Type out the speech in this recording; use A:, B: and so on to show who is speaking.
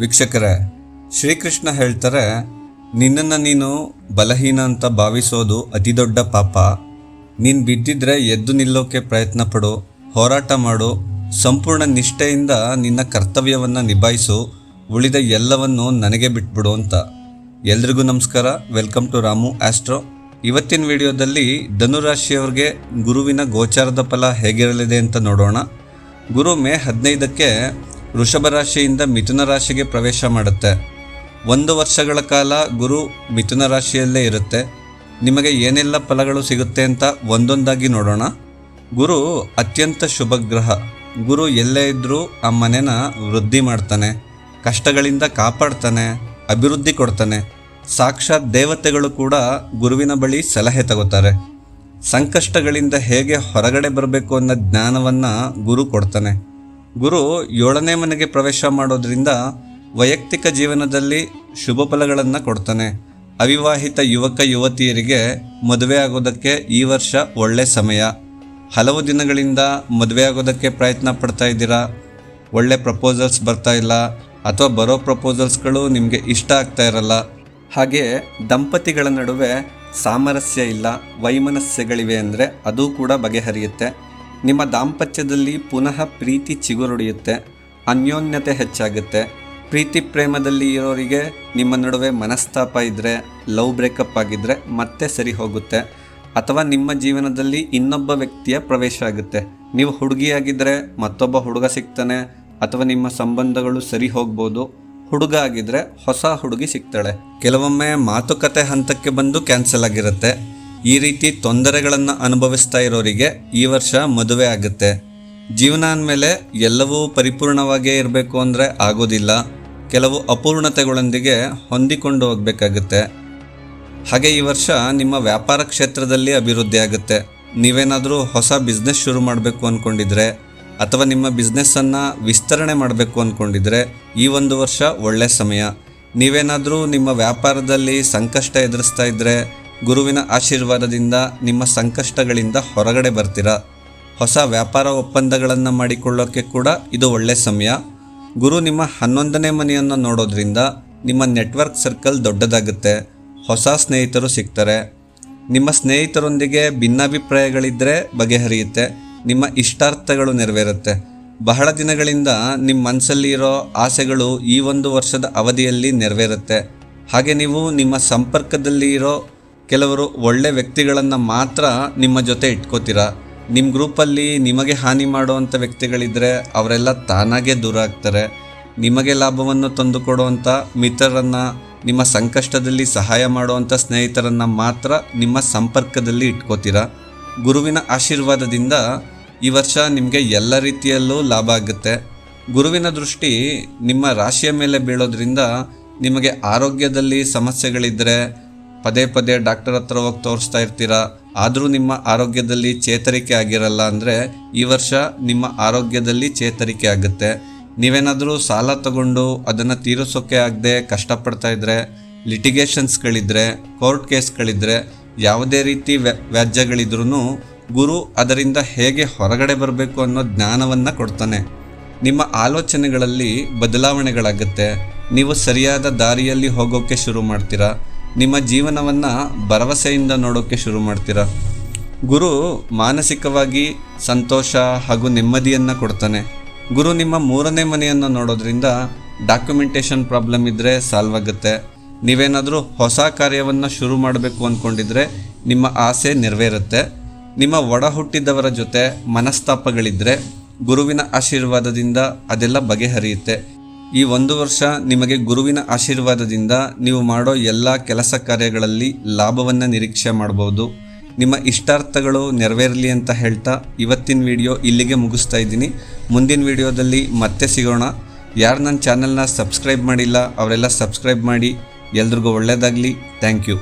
A: ವೀಕ್ಷಕರೇ, ಶ್ರೀಕೃಷ್ಣ ಹೇಳ್ತಾರೆ, ನಿನ್ನನ್ನು ನೀನು ಬಲಹೀನ ಅಂತ ಭಾವಿಸೋದು ಅತಿ ದೊಡ್ಡ ಪಾಪ. ನೀನು ಬಿದ್ದಿದ್ರೆ ಎದ್ದು ನಿಲ್ಲೋಕೆ ಪ್ರಯತ್ನ ಪಡು, ಹೋರಾಟ ಮಾಡು, ಸಂಪೂರ್ಣ ನಿಷ್ಠೆಯಿಂದ ನಿನ್ನ ಕರ್ತವ್ಯವನ್ನು ನಿಭಾಯಿಸು, ಉಳಿದ ಎಲ್ಲವನ್ನು ನನಗೆ ಬಿಟ್ಬಿಡು ಅಂತ. ಎಲ್ರಿಗೂ ನಮಸ್ಕಾರ, ವೆಲ್ಕಮ್ ಟು ರಾಮು ಆಸ್ಟ್ರೋ. ಇವತ್ತಿನ ವಿಡಿಯೋದಲ್ಲಿ ಧನುರಾಶಿಯವ್ರಿಗೆ ಗುರುವಿನ ಗೋಚಾರದ ಫಲ ಹೇಗಿರಲಿದೆ ಅಂತ ನೋಡೋಣ. ಗುರು ಮೇ ಹದಿನೈದಕ್ಕೆ ವೃಷಭ ರಾಶಿಯಿಂದ ಮಿಥುನ ರಾಶಿಗೆ ಪ್ರವೇಶ ಮಾಡುತ್ತೆ. ಒಂದು ವರ್ಷಗಳ ಕಾಲ ಗುರು ಮಿಥುನ ರಾಶಿಯಲ್ಲೇ ಇರುತ್ತೆ. ನಿಮಗೆ ಏನೆಲ್ಲ ಫಲಗಳು ಸಿಗುತ್ತೆ ಅಂತ ಒಂದೊಂದಾಗಿ ನೋಡೋಣ. ಗುರು ಅತ್ಯಂತ ಶುಭ ಗ್ರಹ. ಗುರು ಎಲ್ಲೇ ಇದ್ದರೂ ಆ ಮನೆನ ವೃದ್ಧಿ ಮಾಡ್ತಾನೆ. ಕಷ್ಟಗಳಿಂದ ಕಾಪಾಡ್ತಾನೆ. ಅಭಿವೃದ್ಧಿ ಕೊಡ್ತಾನೆ. ಸಾಕ್ಷಾತ್ ದೇವತೆಗಳು ಕೂಡ ಗುರುವಿನ ಬಳಿ ಸಲಹೆ ತಗೋತಾರೆ. ಸಂಕಷ್ಟಗಳಿಂದ ಹೇಗೆ ಹೊರಗಡೆ ಬರಬೇಕು ಅನ್ನೋ ಜ್ಞಾನವನ್ನು ಗುರು ಕೊಡ್ತಾನೆ. ಗುರು ಏಳನೇ ಮನೆಗೆ ಪ್ರವೇಶ ಮಾಡೋದ್ರಿಂದ ವೈಯಕ್ತಿಕ ಜೀವನದಲ್ಲಿ ಶುಭ ಫಲಗಳನ್ನು ಕೊಡ್ತಾನೆ. ಅವಿವಾಹಿತ ಯುವಕ, ಯುವತಿಯರಿಗೆ ಮದುವೆ ಆಗೋದಕ್ಕೆ ಈ ವರ್ಷ ಒಳ್ಳೆ ಸಮಯ. ಹಲವು ದಿನಗಳಿಂದ ಮದುವೆ ಆಗೋದಕ್ಕೆ ಪ್ರಯತ್ನ ಪಡ್ತಾ ಇದ್ದೀರಾ? ಒಳ್ಳೆ ಪ್ರಪೋಸಲ್ಸ್ ಬರ್ತಾ ಇಲ್ಲ ಅಥವಾ ಬರೋ ಪ್ರಪೋಸಲ್ಸ್ಗಳು ನಿಮಗೆ ಇಷ್ಟ ಆಗ್ತಾ ಇರಲ್ಲ? ಹಾಗೆ ದಂಪತಿಗಳ ನಡುವೆ ಸಾಮರಸ್ಯ ಇಲ್ಲ, ವೈಮನಸ್ಯಗಳಿವೆ ಅಂದರೆ ಅದು ಕೂಡ ಬಗೆಹರಿಯುತ್ತೆ. ನಿಮ್ಮ ದಾಂಪತ್ಯದಲ್ಲಿ ಪುನಃ ಪ್ರೀತಿ ಚಿಗುರೊಡೆಯುತ್ತೆ, ಅನ್ಯೋನ್ಯತೆ ಹೆಚ್ಚಾಗುತ್ತೆ. ಪ್ರೀತಿ ಪ್ರೇಮದಲ್ಲಿ ಇರೋರಿಗೆ ನಿಮ್ಮ ನಡುವೆ ಮನಸ್ತಾಪ ಇದ್ದರೆ ಲವ್ ಬ್ರೇಕಪ್ ಆಗಿದ್ದರೆ ಮತ್ತೆ ಸರಿ ಹೋಗುತ್ತೆ. ಅಥವಾ ನಿಮ್ಮ ಜೀವನದಲ್ಲಿ ಇನ್ನೊಬ್ಬ ವ್ಯಕ್ತಿಯ ಪ್ರವೇಶ ಆಗುತ್ತೆ. ನೀವು ಹುಡುಗಿಯಾಗಿದ್ದರೆ ಮತ್ತೊಬ್ಬ ಹುಡುಗ ಸಿಗ್ತಾನೆ, ಅಥವಾ ನಿಮ್ಮ ಸಂಬಂಧಗಳು ಸರಿ ಹೋಗ್ಬೋದು. ಹುಡುಗ ಆಗಿದ್ರೆ ಹೊಸ ಹುಡುಗಿ ಸಿಗ್ತಾಳೆ. ಕೆಲವೊಮ್ಮೆ ಮಾತುಕತೆ ಹಂತಕ್ಕೆ ಬಂದು ಕ್ಯಾನ್ಸಲ್ ಆಗಿರುತ್ತೆ. ಈ ರೀತಿ ತೊಂದರೆಗಳನ್ನು ಅನುಭವಿಸ್ತಾ ಇರೋರಿಗೆ ಈ ವರ್ಷ ಮದುವೆ ಆಗುತ್ತೆ. ಜೀವನ ಅಂದಮೇಲೆ ಎಲ್ಲವೂ ಪರಿಪೂರ್ಣವಾಗೇ ಇರಬೇಕು ಅಂದರೆ ಆಗೋದಿಲ್ಲ. ಕೆಲವು ಅಪೂರ್ಣತೆಗಳೊಂದಿಗೆ ಹೊಂದಿಕೊಂಡು ಹೋಗಬೇಕಾಗುತ್ತೆ. ಹಾಗೆ ಈ ವರ್ಷ ನಿಮ್ಮ ವ್ಯಾಪಾರ ಕ್ಷೇತ್ರದಲ್ಲಿ ಅಭಿವೃದ್ಧಿ ಆಗುತ್ತೆ. ನೀವೇನಾದರೂ ಹೊಸ ಬಿಸ್ನೆಸ್ ಶುರು ಮಾಡಬೇಕು ಅಂದ್ಕೊಂಡಿದ್ರೆ ಅಥವಾ ನಿಮ್ಮ ಬಿಸ್ನೆಸ್ಸನ್ನು ವಿಸ್ತರಣೆ ಮಾಡಬೇಕು ಅಂದ್ಕೊಂಡಿದ್ರೆ ಈ ಒಂದು ವರ್ಷ ಒಳ್ಳೆಯ ಸಮಯ. ನೀವೇನಾದರೂ ನಿಮ್ಮ ವ್ಯಾಪಾರದಲ್ಲಿ ಸಂಕಷ್ಟ ಎದುರಿಸ್ತಾ ಇದ್ದರೆ ಗುರುವಿನ ಆಶೀರ್ವಾದದಿಂದ ನಿಮ್ಮ ಸಂಕಷ್ಟಗಳಿಂದ ಹೊರಗಡೆ ಬರ್ತೀರಾ? ಹೊಸ ವ್ಯಾಪಾರ ಒಪ್ಪಂದಗಳನ್ನು ಮಾಡಿಕೊಳ್ಳೋಕ್ಕೆ ಕೂಡ ಇದು ಒಳ್ಳೆಯ ಸಮಯ. ಗುರು ನಿಮ್ಮ ಹನ್ನೊಂದನೇ ಮನೆಯನ್ನು ನೋಡೋದ್ರಿಂದ ನಿಮ್ಮ ನೆಟ್ವರ್ಕ್ ಸರ್ಕಲ್ ದೊಡ್ಡದಾಗುತ್ತೆ. ಹೊಸ ಸ್ನೇಹಿತರು ಸಿಗ್ತಾರೆ. ನಿಮ್ಮ ಸ್ನೇಹಿತರೊಂದಿಗೆ ಭಿನ್ನಾಭಿಪ್ರಾಯಗಳಿದ್ದರೆ ಬಗೆಹರಿಯುತ್ತೆ. ನಿಮ್ಮ ಇಷ್ಟಾರ್ಥಗಳು ನೆರವೇರುತ್ತೆ. ಬಹಳ ದಿನಗಳಿಂದ ನಿಮ್ಮ ಮನಸ್ಸಲ್ಲಿ ಇರೋ ಆಸೆಗಳು ಈ ಒಂದು ವರ್ಷದ ಅವಧಿಯಲ್ಲಿ ನೆರವೇರುತ್ತೆ. ಹಾಗೆ ನೀವು ನಿಮ್ಮ ಸಂಪರ್ಕದಲ್ಲಿ ಇರೋ ಕೆಲವರು ಒಳ್ಳೆ ವ್ಯಕ್ತಿಗಳನ್ನು ಮಾತ್ರ ನಿಮ್ಮ ಜೊತೆ ಇಟ್ಕೋತೀರಾ? ನಿಮ್ಮ ಗ್ರೂಪಲ್ಲಿ ನಿಮಗೆ ಹಾನಿ ಮಾಡುವಂಥ ವ್ಯಕ್ತಿಗಳಿದ್ದರೆ ಅವರೆಲ್ಲ ತಾನಾಗೇ ದೂರ ಆಗ್ತಾರೆ. ನಿಮಗೆ ಲಾಭವನ್ನು ತಂದುಕೊಡುವಂಥ ಮಿತ್ರರನ್ನು, ನಿಮ್ಮ ಸಂಕಷ್ಟದಲ್ಲಿ ಸಹಾಯ ಮಾಡುವಂಥ ಸ್ನೇಹಿತರನ್ನು ಮಾತ್ರ ನಿಮ್ಮ ಸಂಪರ್ಕದಲ್ಲಿ ಇಟ್ಕೋತೀರಾ? ಗುರುವಿನ ಆಶೀರ್ವಾದದಿಂದ ಈ ವರ್ಷ ನಿಮಗೆ ಎಲ್ಲ ರೀತಿಯಲ್ಲೂ ಲಾಭ ಆಗುತ್ತೆ. ಗುರುವಿನ ದೃಷ್ಟಿ ನಿಮ್ಮ ರಾಶಿಯ ಮೇಲೆ ಬೀಳೋದ್ರಿಂದ ನಿಮಗೆ ಆರೋಗ್ಯದಲ್ಲಿ ಸಮಸ್ಯೆಗಳಿದ್ದರೆ ಪದೇ ಪದೇ ಡಾಕ್ಟರ್ ಹತ್ರ ಹೋಗಿ ತೋರಿಸ್ತಾ ಇರ್ತೀರಾ? ಆದರೂ ನಿಮ್ಮ ಆರೋಗ್ಯದಲ್ಲಿ ಚೇತರಿಕೆ ಆಗಿರಲ್ಲ ಅಂದರೆ ಈ ವರ್ಷ ನಿಮ್ಮ ಆರೋಗ್ಯದಲ್ಲಿ ಚೇತರಿಕೆ ಆಗುತ್ತೆ. ನೀವೇನಾದರೂ ಸಾಲ ತಗೊಂಡು ಅದನ್ನು ತೀರಿಸೋಕೆ ಆಗದೆ ಕಷ್ಟಪಡ್ತಾ ಇದ್ದರೆ ಲಿಟಿಗೇಷನ್ಸ್ಗಳಿದ್ದರೆ ಕೋರ್ಟ್ ಕೇಸ್ಗಳಿದ್ದರೆ ಯಾವುದೇ ರೀತಿ ವ್ಯಾ ವ್ಯಾಜ್ಯಗಳಿದ್ರೂ ಗುರು ಅದರಿಂದ ಹೇಗೆ ಹೊರಗಡೆ ಬರಬೇಕು ಅನ್ನೋ ಜ್ಞಾನವನ್ನು ಕೊಡ್ತಾನೆ. ನಿಮ್ಮ ಆಲೋಚನೆಗಳಲ್ಲಿ ಬದಲಾವಣೆಗಳಾಗುತ್ತೆ. ನೀವು ಸರಿಯಾದ ದಾರಿಯಲ್ಲಿ ಹೋಗೋಕ್ಕೆ ಶುರು ಮಾಡ್ತೀರಾ? ನಿಮ್ಮ ಜೀವನವನ್ನು ಭರವಸೆಯಿಂದ ನೋಡೋಕ್ಕೆ ಶುರು ಮಾಡ್ತೀರಾ? ಗುರು ಮಾನಸಿಕವಾಗಿ ಸಂತೋಷ ಹಾಗೂ ನೆಮ್ಮದಿಯನ್ನು ಕೊಡ್ತಾನೆ. ಗುರು ನಿಮ್ಮ ಮೂರನೇ ಮನೆಯನ್ನು ನೋಡೋದ್ರಿಂದ ಡಾಕ್ಯುಮೆಂಟೇಷನ್ ಪ್ರಾಬ್ಲಮ್ ಇದ್ದರೆ ಸಾಲ್ವ್ ಆಗುತ್ತೆ. ನೀವೇನಾದರೂ ಹೊಸ ಕಾರ್ಯವನ್ನು ಶುರು ಮಾಡಬೇಕು ಅಂದ್ಕೊಂಡಿದ್ರೆ ನಿಮ್ಮ ಆಸೆ ನೆರವೇರುತ್ತೆ. ನಿಮ್ಮ ಒಡ ಹುಟ್ಟಿದವರ ಜೊತೆ ಮನಸ್ತಾಪಗಳಿದ್ದರೆ ಗುರುವಿನ ಆಶೀರ್ವಾದದಿಂದ ಅದೆಲ್ಲ ಬಗೆಹರಿಯುತ್ತೆ. ಈ ಒಂದು ವರ್ಷ ನಿಮಗೆ ಗುರುವಿನ ಆಶೀರ್ವಾದದಿಂದ ನೀವು ಮಾಡೋ ಎಲ್ಲ ಕೆಲಸ ಕಾರ್ಯಗಳಲ್ಲಿ ಲಾಭವನ್ನು ನಿರೀಕ್ಷೆ ಮಾಡಬಹುದು ನಿಮ್ಮ ಇಷ್ಟಾರ್ಥಗಳು ನೆರವೇರಲಿ ಅಂತ ಹೇಳ್ತಾ ಇವತ್ತಿನ ವಿಡಿಯೋ ಇಲ್ಲಿಗೆ ಮುಗಿಸ್ತಾ ಇದ್ದೀನಿ. ಮುಂದಿನ ವಿಡಿಯೋದಲ್ಲಿ ಮತ್ತೆ ಸಿಗೋಣ. ಯಾರು ನನ್ನ ಚಾನಲ್ನ ಸಬ್ಸ್ಕ್ರೈಬ್ ಮಾಡಿಲ್ಲ, ಅವರೆಲ್ಲ ಸಬ್ಸ್ಕ್ರೈಬ್ ಮಾಡಿ. ಎಲ್ರಿಗೂ ಒಳ್ಳೆಯದಾಗಲಿ ಥ್ಯಾಂಕ್ ಯು.